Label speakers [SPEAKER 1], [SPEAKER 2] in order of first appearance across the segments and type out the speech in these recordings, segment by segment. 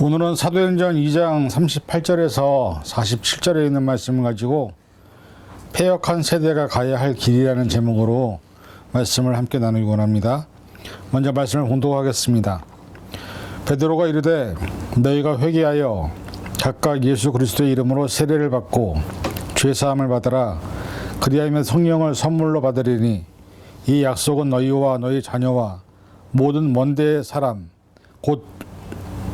[SPEAKER 1] 오늘은 사도행전 2장 38절에서 47절에 있는 말씀을 가지고 폐역한 세대가 가야 할 길이라는 제목으로 말씀을 함께 나누기 원합니다. 먼저 말씀을 공독하겠습니다. 베드로가 이르되 너희가 회개하여 각각 예수 그리스도의 이름으로 세례를 받고 죄 사함을 받으라 그리하면 성령을 선물로 받으리니 이 약속은 너희와 너희 자녀와 모든 먼데 사람 곧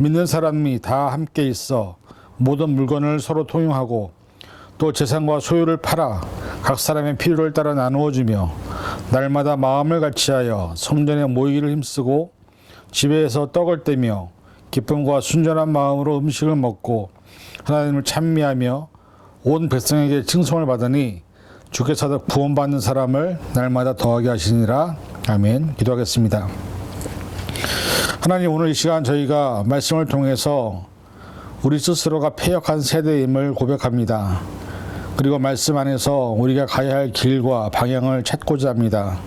[SPEAKER 1] 믿는 사람이 다 함께 있어 모든 물건을 서로 통용하고 또 재산과 소유를 팔아 각 사람의 필요를 따라 나누어 주며 날마다 마음을 같이하여 성전에 모이기를 힘쓰고 집에서 떡을 떼며 기쁨과 순전한 마음으로 음식을 먹고 하나님을 찬미하며 온 백성에게 칭송을 받으니 주께서 구원받는 사람을 날마다 더하게 하시니라 아멘 기도하겠습니다. 하나님 오늘 이 시간 저희가 말씀을 통해서 우리 스스로가 패역한 세대임을 고백합니다. 그리고 말씀 안에서 우리가 가야 할 길과 방향을 찾고자 합니다.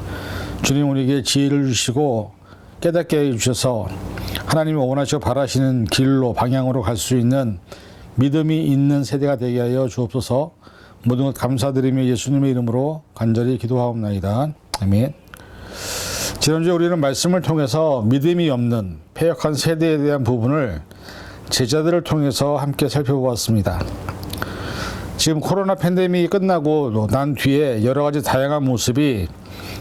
[SPEAKER 1] 주님 우리에게 지혜를 주시고 깨닫게 해 주셔서 하나님이 원하시고 바라시는 길로 방향으로 갈 수 있는 믿음이 있는 세대가 되게 하여 주옵소서. 모든 것 감사드리며 예수님의 이름으로 간절히 기도하옵나이다. 아멘. 지난주에 우리는 말씀을 통해서 믿음이 없는 패역한 세대에 대한 부분을 제자들을 통해서 함께 살펴보았습니다. 지금 코로나 팬데믹이 끝나고 난 뒤에 여러 가지 다양한 모습이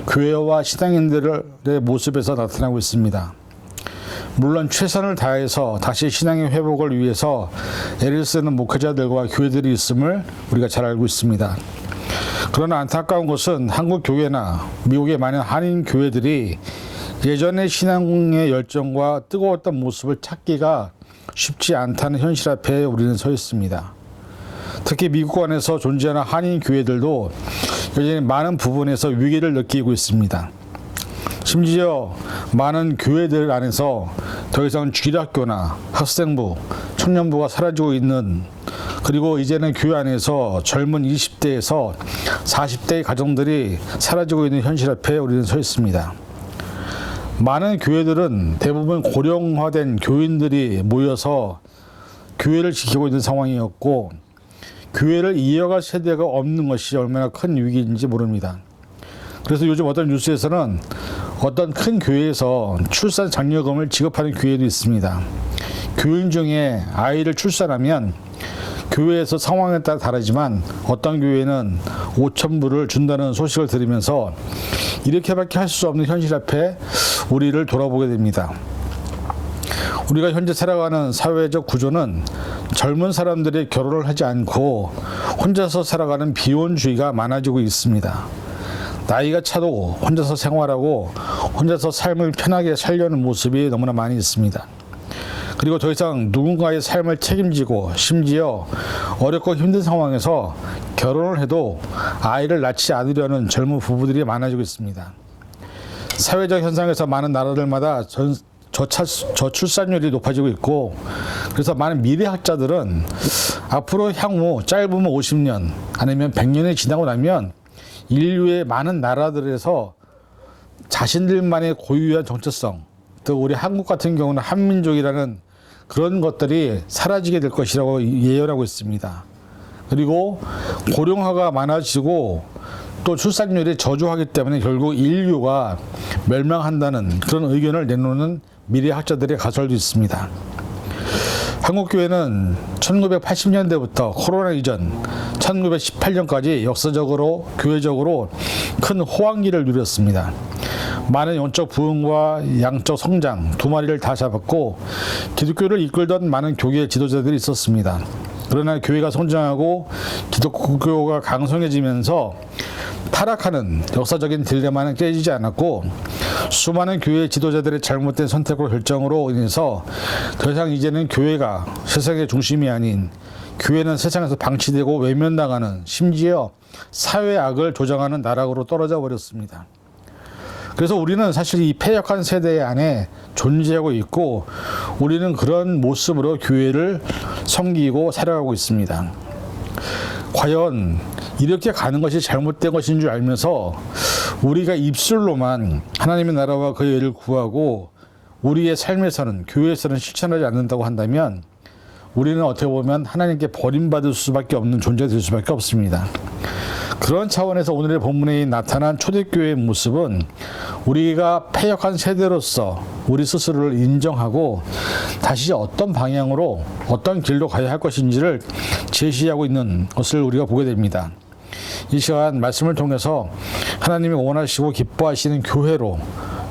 [SPEAKER 1] 교회와 신앙인들의 모습에서 나타나고 있습니다. 물론 최선을 다해서 다시 신앙의 회복을 위해서 애를 쓰는 목회자들과 교회들이 있음을 우리가 잘 알고 있습니다. 그러나 안타까운 것은 한국 교회나 미국의 많은 한인 교회들이 예전의 신앙의 열정과 뜨거웠던 모습을 찾기가 쉽지 않다는 현실 앞에 우리는 서 있습니다. 특히 미국 안에서 존재하는 한인 교회들도 여전히 많은 부분에서 위기를 느끼고 있습니다. 심지어 많은 교회들 안에서 더 이상 주일학교나 학생부, 청년부가 사라지고 있는 그리고 이제는 교회 안에서 젊은 20대에서 40대의 가정들이 사라지고 있는 현실 앞에 우리는 서 있습니다. 많은 교회들은 대부분 고령화된 교인들이 모여서 교회를 지키고 있는 상황이었고 교회를 이어갈 세대가 없는 것이 얼마나 큰 위기인지 모릅니다. 그래서 요즘 어떤 뉴스에서는 어떤 큰 교회에서 출산 장려금을 지급하는 교회도 있습니다. 교인 중에 아이를 출산하면 교회에서 상황에 따라 다르지만 어떤 교회는 5천 불을 준다는 소식을 들으면서 이렇게밖에 할 수 없는 현실 앞에 우리를 돌아보게 됩니다. 우리가 현재 살아가는 사회적 구조는 젊은 사람들이 결혼을 하지 않고 혼자서 살아가는 비혼주의가 많아지고 있습니다. 나이가 차도 혼자서 생활하고 혼자서 삶을 편하게 살려는 모습이 너무나 많이 있습니다. 그리고 더 이상 누군가의 삶을 책임지고 심지어 어렵고 힘든 상황에서 결혼을 해도 아이를 낳지 않으려는 젊은 부부들이 많아지고 있습니다. 사회적 현상에서 많은 나라들마다 전, 저차, 저출산율이 높아지고 있고 그래서 많은 미래학자들은 앞으로 향후 짧으면 50년 아니면 100년이 지나고 나면 인류의 많은 나라들에서 자신들만의 고유한 정체성 또 우리 한국 같은 경우는 한민족이라는 그런 것들이 사라지게 될 것이라고 예언하고 있습니다. 그리고 고령화가 많아지고 또 출산율이 저조하기 때문에 결국 인류가 멸망한다는 그런 의견을 내놓는 미래학자들의 가설도 있습니다. 한국교회는 1980년대부터 코로나 이전 1918년까지 역사적으로 교회적으로 큰 호황기를 누렸습니다. 많은 영적 부흥과 양적 성장 두 마리를 다 잡았고 기독교를 이끌던 많은 교계 지도자들이 있었습니다. 그러나 교회가 성장하고 기독교가 강성해지면서 타락하는 역사적인 딜레마는 깨지지 않았고 수많은 교회 지도자들의 잘못된 선택과 결정으로 인해서 더 이상 이제는 교회가 세상의 중심이 아닌 교회는 세상에서 방치되고 외면당하는 심지어 사회 악을 조장하는 나락으로 떨어져 버렸습니다. 그래서 우리는 사실 이 폐역한 세대 안에 존재하고 있고 우리는 그런 모습으로 교회를 섬기고 살아가고 있습니다. 과연 이렇게 가는 것이 잘못된 것인 줄 알면서 우리가 입술로만 하나님의 나라와 그의 의를 구하고 우리의 삶에서는 교회에서는 실천하지 않는다고 한다면 우리는 어떻게 보면 하나님께 버림받을 수밖에 없는 존재가 될 수밖에 없습니다. 그런 차원에서 오늘의 본문에 나타난 초대교회의 모습은 우리가 패역한 세대로서 우리 스스로를 인정하고 다시 어떤 방향으로 어떤 길로 가야 할 것인지를 제시하고 있는 것을 우리가 보게 됩니다. 이 시간 말씀을 통해서 하나님이 원하시고 기뻐하시는 교회로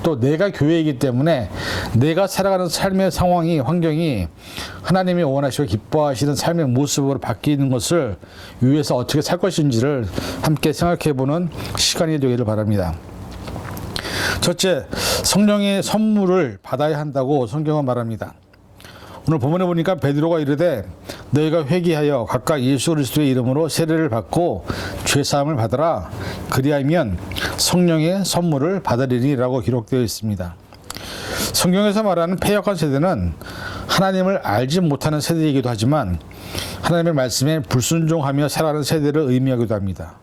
[SPEAKER 1] 또 내가 교회이기 때문에 내가 살아가는 삶의 상황이 환경이 하나님이 원하시고 기뻐하시는 삶의 모습으로 바뀌는 것을 위해서 어떻게 살 것인지를 함께 생각해 보는 시간이 되기를 바랍니다. 첫째, 성령의 선물을 받아야 한다고 성경은 말합니다. 오늘 본문에 보니까 베드로가 이르되 너희가 회개하여 각각 예수 그리스도의 이름으로 세례를 받고 죄 사함을 받으라 그리하면 성령의 선물을 받으리니라고 기록되어 있습니다. 성경에서 말하는 폐역한 세대는 하나님을 알지 못하는 세대이기도 하지만 하나님의 말씀에 불순종하며 살아가는 세대를 의미하기도 합니다.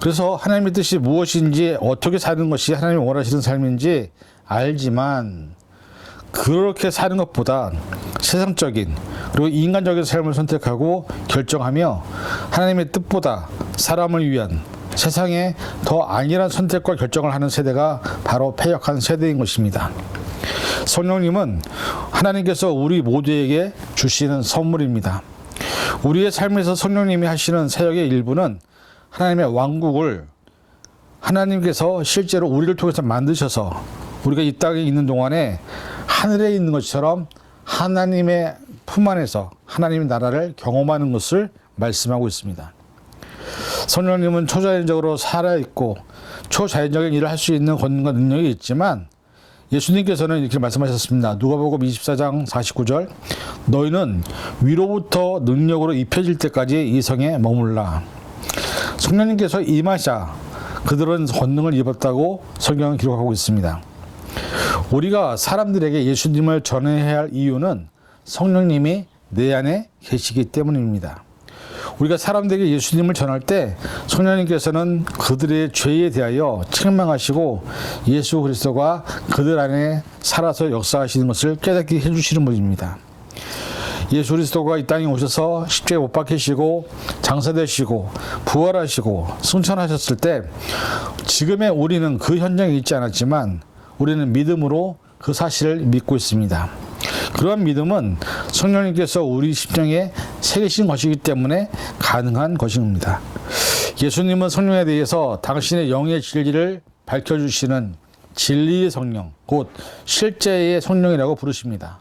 [SPEAKER 1] 그래서 하나님의 뜻이 무엇인지 어떻게 사는 것이 하나님이 원하시는 삶인지 알지만 그렇게 사는 것보다 세상적인 그리고 인간적인 삶을 선택하고 결정하며 하나님의 뜻보다 사람을 위한 세상에 더 안일한 선택과 결정을 하는 세대가 바로 패역한 세대인 것입니다. 성령님은 하나님께서 우리 모두에게 주시는 선물입니다. 우리의 삶에서 성령님이 하시는 사역의 일부는 하나님의 왕국을 하나님께서 실제로 우리를 통해서 만드셔서 우리가 이 땅에 있는 동안에 하늘에 있는 것처럼 하나님의 품 안에서 하나님의 나라를 경험하는 것을 말씀하고 있습니다. 성령님은 초자연적으로 살아있고 초자연적인 일을 할 수 있는 권능과 능력이 있지만 예수님께서는 이렇게 말씀하셨습니다. 누가복음 24장 49절 너희는 위로부터 능력으로 입혀질 때까지 이 성에 머물라. 성령님께서 임하자 그들은 권능을 입었다고 성경은 기록하고 있습니다. 우리가 사람들에게 예수님을 전해야 할 이유는 성령님이 내 안에 계시기 때문입니다. 우리가 사람들에게 예수님을 전할 때 성령님께서는 그들의 죄에 대하여 책망하시고 예수 그리스도가 그들 안에 살아서 역사하시는 것을 깨닫게 해주시는 분입니다. 예수 그리스도가 이 땅에 오셔서 십자가에 못 박히시고 장사되시고 부활하시고 승천하셨을 때 지금의 우리는 그 현장에 있지 않았지만 우리는 믿음으로 그 사실을 믿고 있습니다. 그런 믿음은 성령님께서 우리 심령에 새기신 것이기 때문에 가능한 것입니다. 예수님은 성령에 대해서 당신의 영의 진리를 밝혀주시는 진리의 성령, 곧 실제의 성령이라고 부르십니다.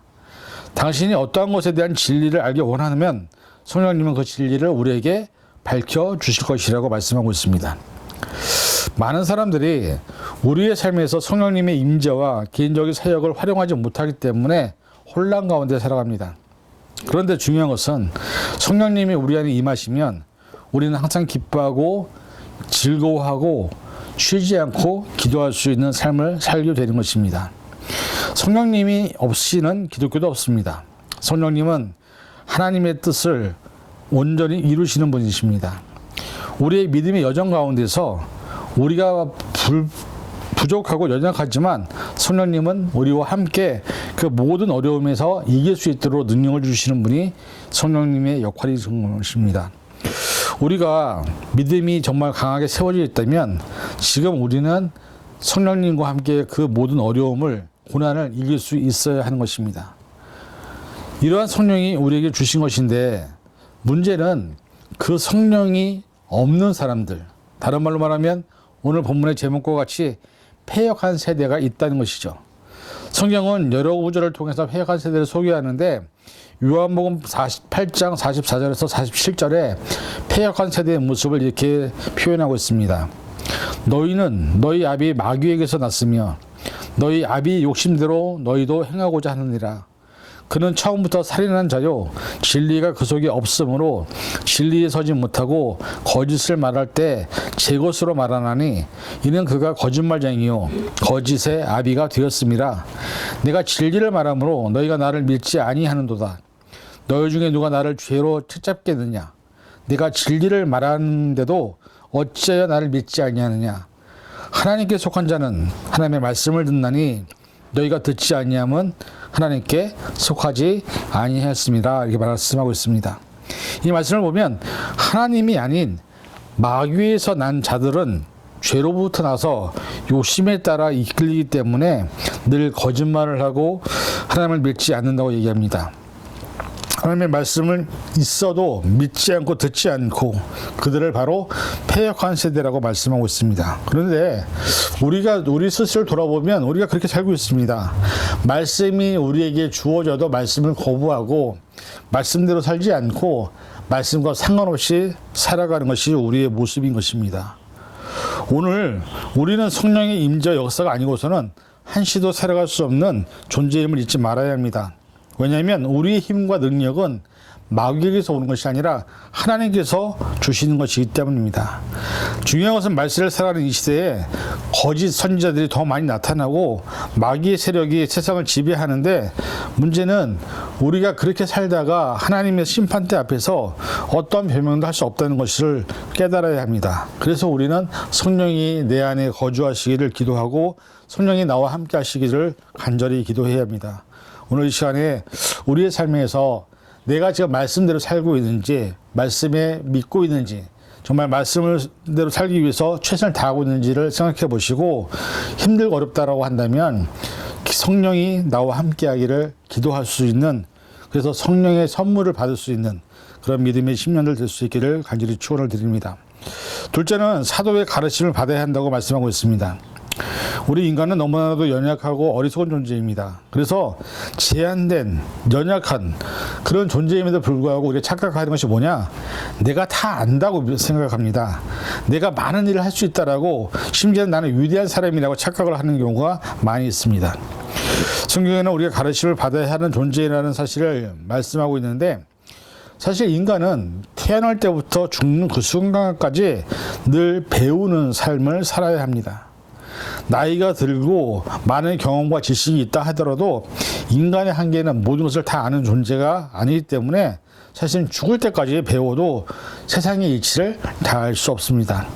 [SPEAKER 1] 당신이 어떠한 것에 대한 진리를 알기 원하면 성령님은 그 진리를 우리에게 밝혀 주실 것이라고 말씀하고 있습니다. 많은 사람들이 우리의 삶에서 성령님의 임재와 개인적인 사역을 활용하지 못하기 때문에 혼란 가운데 살아갑니다. 그런데 중요한 것은 성령님이 우리 안에 임하시면 우리는 항상 기뻐하고 즐거워하고 쉬지 않고 기도할 수 있는 삶을 살게 되는 것입니다. 성령님이 없이는 기독교도 없습니다. 성령님은 하나님의 뜻을 온전히 이루시는 분이십니다. 우리의 믿음의 여정 가운데서 우리가 불, 부족하고 연약하지만 성령님은 우리와 함께 그 모든 어려움에서 이길 수 있도록 능력을 주시는 분이 성령님의 역할이신 것입니다. 우리가 믿음이 정말 강하게 세워져 있다면 지금 우리는 성령님과 함께 그 모든 어려움을 고난을 이길 수 있어야 하는 것입니다. 이러한 성령이 우리에게 주신 것인데 문제는 그 성령이 없는 사람들, 다른 말로 말하면 오늘 본문의 제목과 같이 폐역한 세대가 있다는 것이죠. 성경은 여러 구절을 통해서 폐역한 세대를 소개하는데 요한복음 48장 44절에서 47절에 폐역한 세대의 모습을 이렇게 표현하고 있습니다. 너희는 너희 아비 마귀에게서 났으며 너희 아비 욕심대로 너희도 행하고자 하느니라. 그는 처음부터 살인한 자요. 진리가 그 속에 없으므로 진리에 서지 못하고 거짓을 말할 때 제 것으로 말하나니 이는 그가 거짓말쟁이요. 거짓의 아비가 되었음이라 내가 진리를 말하므로 너희가 나를 믿지 아니하는도다. 너희 중에 누가 나를 죄로 채잡겠느냐? 내가 진리를 말하는데도 어찌하여 나를 믿지 아니하느냐? 하나님께 속한 자는 하나님의 말씀을 듣나니 너희가 듣지 아니함은 하나님께 속하지 아니하였습니다. 이렇게 말씀하고 있습니다. 이 말씀을 보면 하나님이 아닌 마귀에서 난 자들은 죄로부터 나서 욕심에 따라 이끌리기 때문에 늘 거짓말을 하고 하나님을 믿지 않는다고 얘기합니다. 하나님의 말씀을 있어도 믿지 않고 듣지 않고 그들을 바로 폐역한 세대라고 말씀하고 있습니다. 그런데 우리가 우리 스스로 돌아보면 우리가 그렇게 살고 있습니다. 말씀이 우리에게 주어져도 말씀을 거부하고 말씀대로 살지 않고 말씀과 상관없이 살아가는 것이 우리의 모습인 것입니다. 오늘 우리는 성령의 임재 역사가 아니고서는 한시도 살아갈 수 없는 존재임을 잊지 말아야 합니다. 왜냐하면 우리의 힘과 능력은 마귀에게서 오는 것이 아니라 하나님께서 주시는 것이기 때문입니다. 중요한 것은 말세를 살아가는 이 시대에 거짓 선지자들이 더 많이 나타나고 마귀의 세력이 세상을 지배하는데 문제는 우리가 그렇게 살다가 하나님의 심판대 앞에서 어떤 변명도 할 수 없다는 것을 깨달아야 합니다. 그래서 우리는 성령이 내 안에 거주하시기를 기도하고 성령이 나와 함께 하시기를 간절히 기도해야 합니다. 오늘 이 시간에 우리의 삶에서 내가 지금 말씀대로 살고 있는지, 말씀에 믿고 있는지, 정말 말씀대로 살기 위해서 최선을 다하고 있는지를 생각해 보시고 힘들고 어렵다라고 한다면 성령이 나와 함께 하기를 기도할 수 있는 그래서 성령의 선물을 받을 수 있는 그런 믿음의 10년들 될수 있기를 간절히 축원을 드립니다. 둘째는 사도의 가르침을 받아야 한다고 말씀하고 있습니다. 우리 인간은 너무나도 연약하고 어리석은 존재입니다. 그래서 제한된, 연약한 그런 존재임에도 불구하고 우리가 착각하는 것이 뭐냐? 내가 다 안다고 생각합니다. 내가 많은 일을 할 수 있다라고 심지어 나는 위대한 사람이라고 착각을 하는 경우가 많이 있습니다. 성경에는 우리가 가르침을 받아야 하는 존재라는 사실을 말씀하고 있는데 사실 인간은 태어날 때부터 죽는 그 순간까지 늘 배우는 삶을 살아야 합니다. 나이가 들고 많은 경험과 지식이 있다 하더라도 인간의 한계는 모든 것을 다 아는 존재가 아니기 때문에 사실 죽을 때까지 배워도 세상의 이치를 다 알 수 없습니다.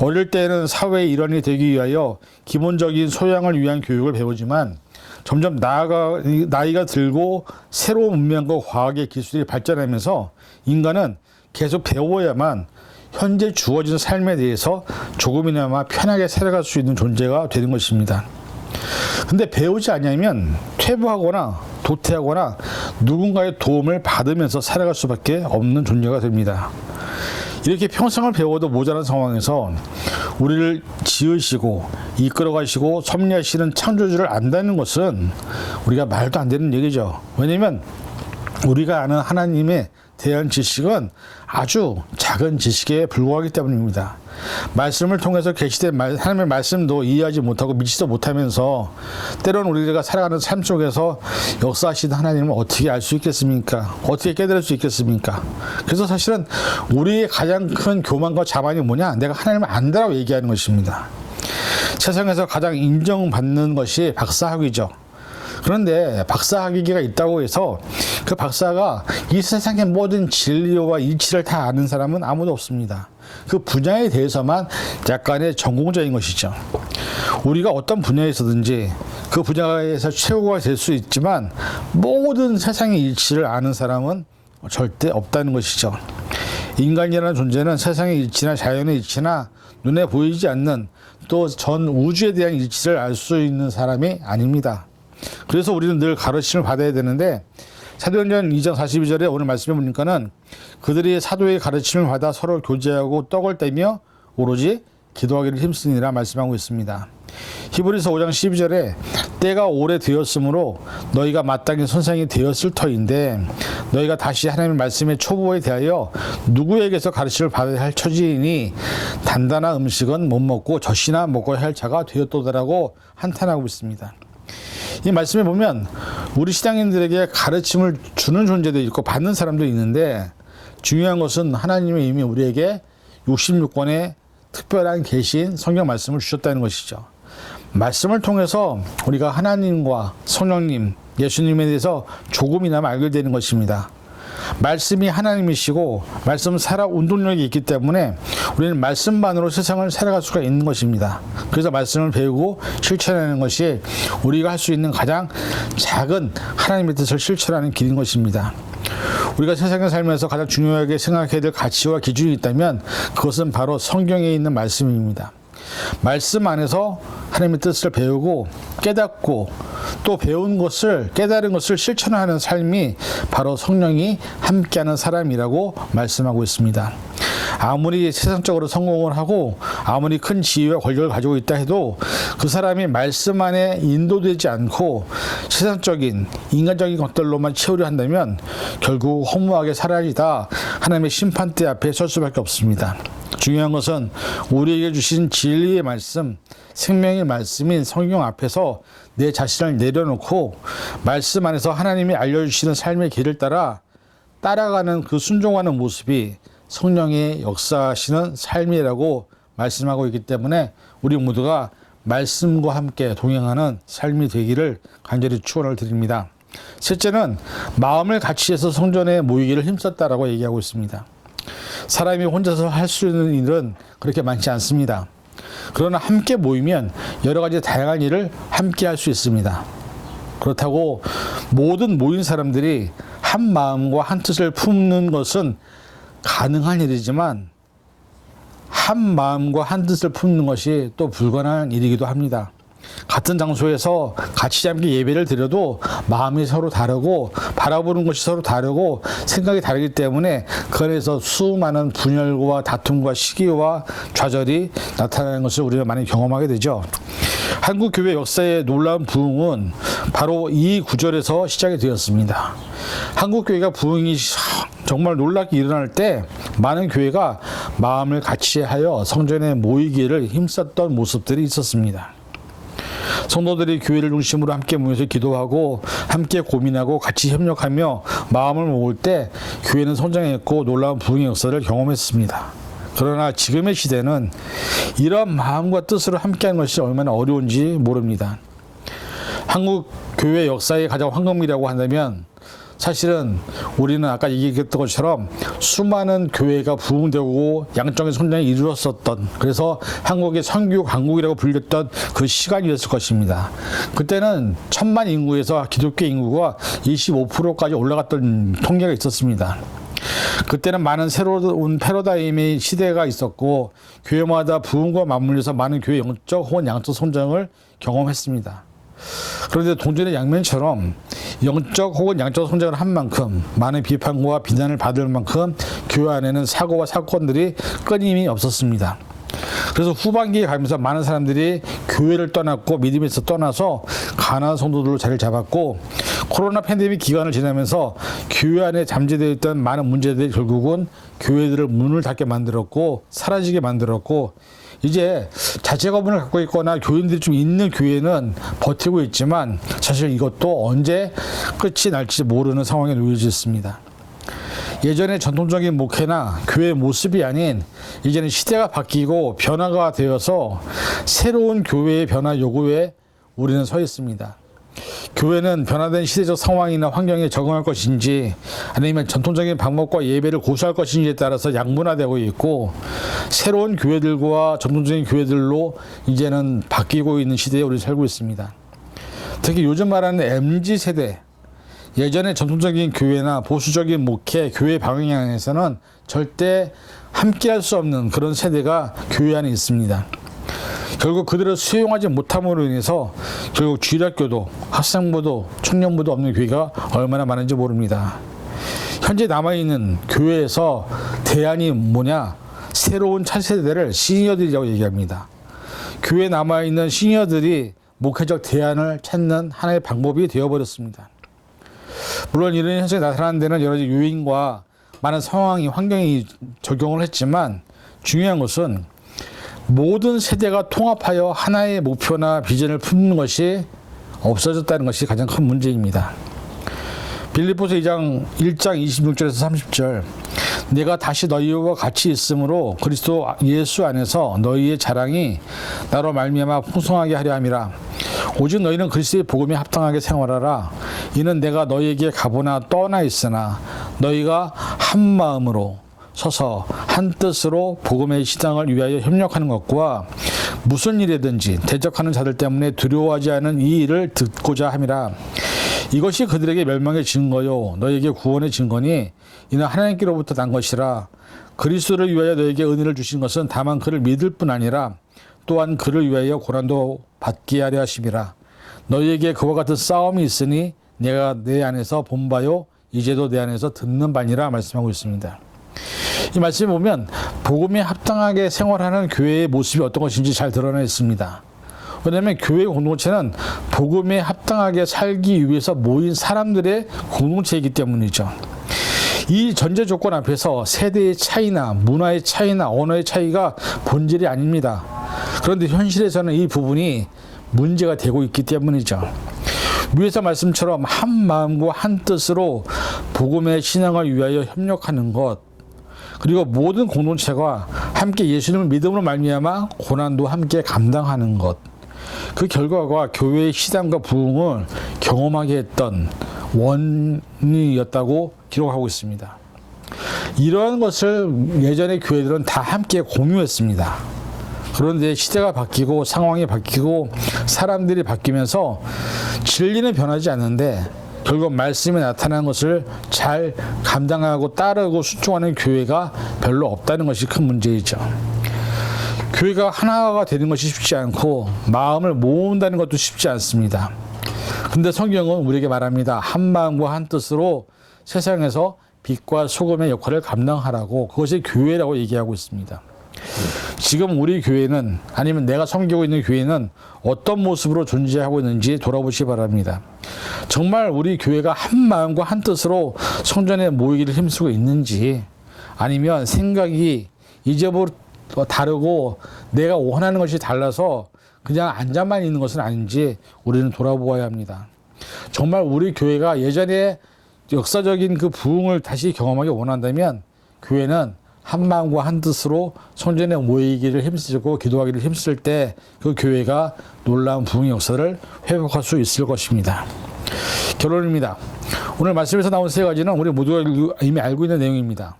[SPEAKER 1] 어릴 때는 사회의 일원이 되기 위하여 기본적인 소양을 위한 교육을 배우지만 점점 나아가 나이가 들고 새로운 문명과 과학의 기술이 발전하면서 인간은 계속 배워야만 현재 주어진 삶에 대해서 조금이나마 편하게 살아갈 수 있는 존재가 되는 것입니다. 근데 배우지 않으면 퇴보하거나 도태하거나 누군가의 도움을 받으면서 살아갈 수밖에 없는 존재가 됩니다. 이렇게 평생을 배워도 모자란 상황에서 우리를 지으시고 이끌어 가시고 섭리하시는 창조주를 안다는 것은 우리가 말도 안 되는 얘기죠. 왜냐면 우리가 아는 하나님의 대한 지식은 아주 작은 지식에 불과하기 때문입니다. 말씀을 통해서 계시된 하나님의 말씀도 이해하지 못하고 믿지도 못하면서 때로는 우리가 살아가는 삶 속에서 역사하시는 하나님을 어떻게 알 수 있겠습니까? 어떻게 깨달을 수 있겠습니까? 그래서 사실은 우리의 가장 큰 교만과 자만이 뭐냐? 내가 하나님을 안다라고 얘기하는 것입니다. 세상에서 가장 인정받는 것이 박사학위죠. 그런데 박사 학위가 있다고 해서 그 박사가 이 세상의 모든 진리와 이치를 다 아는 사람은 아무도 없습니다. 그 분야에 대해서만 약간의 전공자인 것이죠. 우리가 어떤 분야에서든지 그 분야에서 최고가 될 수 있지만 모든 세상의 이치를 아는 사람은 절대 없다는 것이죠. 인간이라는 존재는 세상의 이치나 자연의 이치나 눈에 보이지 않는 또 전 우주에 대한 이치를 알 수 있는 사람이 아닙니다. 그래서 우리는 늘 가르침을 받아야 되는데 사도행전 2장 42절에 오늘 말씀해 보니까는 그들이 사도의 가르침을 받아 서로 교제하고 떡을 떼며 오로지 기도하기를 힘쓰니라 말씀하고 있습니다. 히브리서 5장 12절에 때가 오래 되었으므로 너희가 마땅히 선생이 되었을 터인데 너희가 다시 하나님의 말씀의 초보에 대하여 누구에게서 가르침을 받아야 할 처지이니 단단한 음식은 못 먹고 젖이나 먹어야 할 자가 되었도다라고 한탄하고 있습니다. 이 말씀에 보면 우리 시장인들에게 가르침을 주는 존재도 있고 받는 사람도 있는데 중요한 것은 하나님이 이미 우리에게 66권의 특별한 계신 성경 말씀을 주셨다는 것이죠. 말씀을 통해서 우리가 하나님과 성령님, 예수님에 대해서 조금이나마 알게 되는 것입니다. 말씀이 하나님이시고 말씀은 살아 운동력이 있기 때문에 우리는 말씀만으로 세상을 살아갈 수가 있는 것입니다. 그래서 말씀을 배우고 실천하는 것이 우리가 할 수 있는 가장 작은 하나님의 뜻을 실천하는 길인 것입니다. 우리가 세상에 살면서 가장 중요하게 생각해야 될 가치와 기준이 있다면 그것은 바로 성경에 있는 말씀입니다. 말씀 안에서 하나님의 뜻을 배우고 깨닫고 또 배운 것을 깨달은 것을 실천하는 삶이 바로 성령이 함께하는 사람이라고 말씀하고 있습니다. 아무리 세상적으로 성공을 하고 아무리 큰 지위와 권력을 가지고 있다 해도 그 사람이 말씀 안에 인도되지 않고 세상적인 인간적인 것들로만 채우려 한다면 결국 허무하게 사라지다 하나님의 심판대 앞에 설 수밖에 없습니다. 중요한 것은 우리에게 주신 진리의 말씀, 생명의 말씀인 성경 앞에서 내 자신을 내려놓고 말씀 안에서 하나님이 알려주시는 삶의 길을 따라 따라가는 그 순종하는 모습이 성령의 역사하시는 삶이라고 말씀하고 있기 때문에 우리 모두가 말씀과 함께 동행하는 삶이 되기를 간절히 축원을 드립니다. 셋째는 마음을 같이 해서 성전에 모이기를 힘썼다라고 얘기하고 있습니다. 사람이 혼자서 할 수 있는 일은 그렇게 많지 않습니다. 그러나 함께 모이면 여러 가지 다양한 일을 함께 할 수 있습니다. 그렇다고 모든 모인 사람들이 한 마음과 한 뜻을 품는 것은 가능한 일이지만 한 마음과 한 뜻을 품는 것이 또 불가능한 일이기도 합니다. 같은 장소에서 같이 함께 예배를 드려도 마음이 서로 다르고 바라보는 것이 서로 다르고 생각이 다르기 때문에 그 안에서 수많은 분열과 다툼과 시기와 좌절이 나타나는 것을 우리가 많이 경험하게 되죠. 한국 교회 역사의 놀라운 부흥은 바로 이 구절에서 시작이 되었습니다. 한국 교회가 부흥이 정말 놀랍게 일어날 때 많은 교회가 마음을 같이 하여 성전에 모이기를 힘썼던 모습들이 있었습니다. 성도들이 교회를 중심으로 함께 모여서 기도하고 함께 고민하고 같이 협력하며 마음을 모을 때 교회는 성장했고 놀라운 부흥의 역사를 경험했습니다. 그러나 지금의 시대는 이런 마음과 뜻으로 함께하는 것이 얼마나 어려운지 모릅니다. 한국 교회 역사의 가장 황금이라고 한다면 사실은 우리는 아까 얘기했던 것처럼 수많은 교회가 부흥되고 양적인 성장이 이루어졌던 그래서 한국의 선교 강국이라고 불렸던 그 시간이었을 것입니다. 그때는 천만 인구에서 기독교 인구가 25%까지 올라갔던 통계가 있었습니다. 그때는 많은 새로운 패러다임의 시대가 있었고 교회마다 부흥과 맞물려서 많은 교회 영적 혹은 양적 성장을 경험했습니다. 그런데 동전의 양면처럼 영적 혹은 양적 성장을 한 만큼 많은 비판과 비난을 받을 만큼 교회 안에는 사고와 사건들이 끊임이 없었습니다. 그래서 후반기에 가면서 많은 사람들이 교회를 떠났고 믿음에서 떠나서 가난한 성도들로 자리를 잡았고 코로나 팬데믹 기간을 지나면서 교회 안에 잠재되어 있던 많은 문제들이 결국은 교회들을 문을 닫게 만들었고 사라지게 만들었고 이제 자체 거분을 갖고 있거나 교인들이 좀 있는 교회는 버티고 있지만 사실 이것도 언제 끝이 날지 모르는 상황에 놓여져 있습니다. 예전에 전통적인 목회나 교회 모습이 아닌 이제는 시대가 바뀌고 변화가 되어서 새로운 교회의 변화 요구에 우리는 서 있습니다. 교회는 변화된 시대적 상황이나 환경에 적응할 것인지 아니면 전통적인 방법과 예배를 고수할 것인지에 따라서 양분화되고 있고 새로운 교회들과 전통적인 교회들로 이제는 바뀌고 있는 시대에 우리 살고 있습니다. 특히 요즘 말하는 MZ 세대 예전에 전통적인 교회나 보수적인 목회, 교회 방향에서는 절대 함께할 수 없는 그런 세대가 교회 안에 있습니다. 결국 그들을 수용하지 못함으로 인해서 결국 주일학교도 학생부도 청년부도 없는 교회가 얼마나 많은지 모릅니다. 현재 남아있는 교회에서 대안이 뭐냐? 새로운 차세대를 시니어들이라고 얘기합니다. 교회에 남아있는 시니어들이 목회적 대안을 찾는 하나의 방법이 되어버렸습니다. 물론 이런 현상이 나타나는 데는 여러 가지 요인과 많은 상황이 환경이 적용을 했지만 중요한 것은 모든 세대가 통합하여 하나의 목표나 비전을 품는 것이 없어졌다는 것이 가장 큰 문제입니다. 빌리포스 2장 1장 26절에서 30절 내가 다시 너희와 같이 있으므로 그리스도 예수 안에서 너희의 자랑이 나로 말미암아 풍성하게 하려 함이라 오직 너희는 그리스도의 복음에 합당하게 생활하라 이는 내가 너희에게 가보나 떠나 있으나 너희가 한 마음으로 서서 한 뜻으로 복음의 시장을 위하여 협력하는 것과 무슨 일이든지 대적하는 자들 때문에 두려워하지 않은 이 일을 듣고자 함이라. 이것이 그들에게 멸망의 증거요. 너에게 구원의 증거니 이는 하나님께로부터 난 것이라. 그리스도를 위하여 너에게 은혜를 주신 것은 다만 그를 믿을 뿐 아니라 또한 그를 위하여 고난도 받게 하려 하심이라. 너희에게 그와 같은 싸움이 있으니 내가 내 안에서 본 바요. 이제도 내 안에서 듣는 바니라 말씀하고 있습니다. 이 말씀을 보면 복음에 합당하게 생활하는 교회의 모습이 어떤 것인지 잘 드러나 있습니다. 왜냐하면 교회 공동체는 복음에 합당하게 살기 위해서 모인 사람들의 공동체이기 때문이죠. 이 전제 조건 앞에서 세대의 차이나 문화의 차이나 언어의 차이가 본질이 아닙니다. 그런데 현실에서는 이 부분이 문제가 되고 있기 때문이죠. 위에서 말씀처럼 한 마음과 한 뜻으로 복음의 신앙을 위하여 협력하는 것, 그리고 모든 공동체가 함께 예수님을 믿음으로 말미암아 고난도 함께 감당하는 것. 그 결과가 교회의 시담과 부흥을 경험하게 했던 원인이었다고 기록하고 있습니다. 이러한 것을 예전의 교회들은 다 함께 공유했습니다. 그런데 시대가 바뀌고 상황이 바뀌고 사람들이 바뀌면서 진리는 변하지 않는데 결국 말씀에 나타난 것을 잘 감당하고 따르고 순종하는 교회가 별로 없다는 것이 큰 문제이죠. 교회가 하나가 되는 것이 쉽지 않고 마음을 모은다는 것도 쉽지 않습니다. 근데 성경은 우리에게 말합니다. 한 마음과 한 뜻으로 세상에서 빛과 소금의 역할을 감당하라고 그것이 교회라고 얘기하고 있습니다. 지금 우리 교회는 아니면 내가 섬기고 있는 교회는 어떤 모습으로 존재하고 있는지 돌아보시 바랍니다. 정말 우리 교회가 한 마음과 한 뜻으로 성전에 모이기를 힘쓰고 있는지 아니면 생각이 이제부터 다르고 내가 원하는 것이 달라서 그냥 앉아만 있는 것은 아닌지 우리는 돌아보아야 합니다. 정말 우리 교회가 예전에 역사적인 그 부흥을 다시 경험하기 원한다면 교회는 한 마음과 한 뜻으로 성전에 모이기를 힘쓰고 기도하기를 힘쓸 때 그 교회가 놀라운 부흥의 역사를 회복할 수 있을 것입니다. 결론입니다. 오늘 말씀에서 나온 세 가지는 우리 모두가 이미 알고 있는 내용입니다.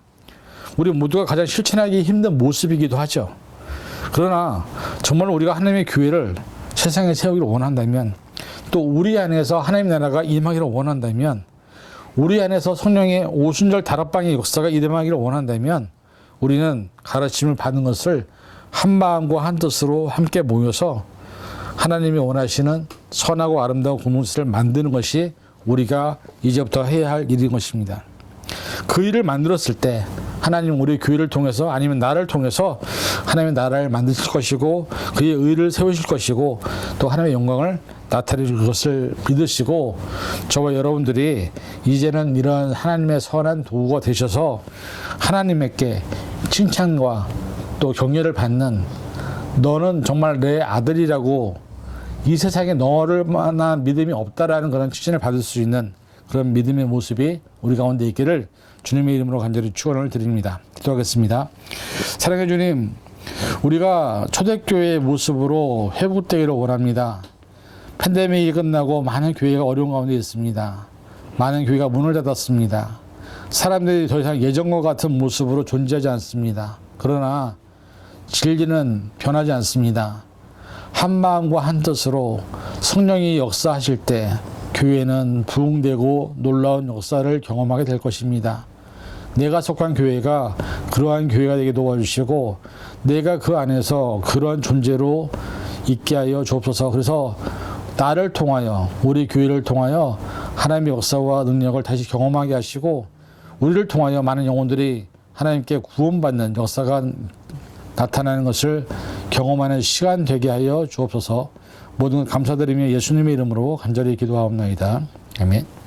[SPEAKER 1] 우리 모두가 가장 실천하기 힘든 모습이기도 하죠. 그러나 정말 우리가 하나님의 교회를 세상에 세우기를 원한다면 또 우리 안에서 하나님 나라가 임하기를 원한다면 우리 안에서 성령의 오순절 다락방의 역사가 일어나기를 원한다면 우리는 가르침을 받는 것을 한 마음과 한 뜻으로 함께 모여서 하나님이 원하시는 선하고 아름다운 공동체를 만드는 것이 우리가 이제부터 해야 할 일인 것입니다. 그 일을 만들었을 때 하나님 우리 교회를 통해서 아니면 나를 통해서 하나님의 나라를 만드실 것이고 그의 의를 세우실 것이고 또 하나님의 영광을 나타내실 것을 믿으시고 저와 여러분들이 이제는 이런 하나님의 선한 도구가 되셔서 하나님께 칭찬과 또 격려를 받는 너는 정말 내 아들이라고 이 세상에 너를 만한 믿음이 없다라는 그런 칭찬을 받을 수 있는 그런 믿음의 모습이 우리 가운데 있기를 주님의 이름으로 간절히 축원을 드립니다. 기도하겠습니다. 사랑해 주님, 우리가 초대교회의 모습으로 회복되기를 원합니다. 팬데믹이 끝나고 많은 교회가 어려운 가운데 있습니다. 많은 교회가 문을 닫았습니다. 사람들이 더 이상 예전과 같은 모습으로 존재하지 않습니다. 그러나 진리는 변하지 않습니다. 한 마음과 한 뜻으로 성령이 역사하실 때 교회는 부흥되고 놀라운 역사를 경험하게 될 것입니다. 내가 속한 교회가 그러한 교회가 되게 도와주시고 내가 그 안에서 그러한 존재로 있게 하여 주옵소서. 그래서 나를 통하여 우리 교회를 통하여 하나님의 역사와 능력을 다시 경험하게 하시고 우리를 통하여 많은 영혼들이 하나님께 구원받는 역사가 나타나는 것을 경험하는 시간 되게 하여 주옵소서. 모든 것 감사드리며 예수님의 이름으로 간절히 기도하옵나이다. 아멘.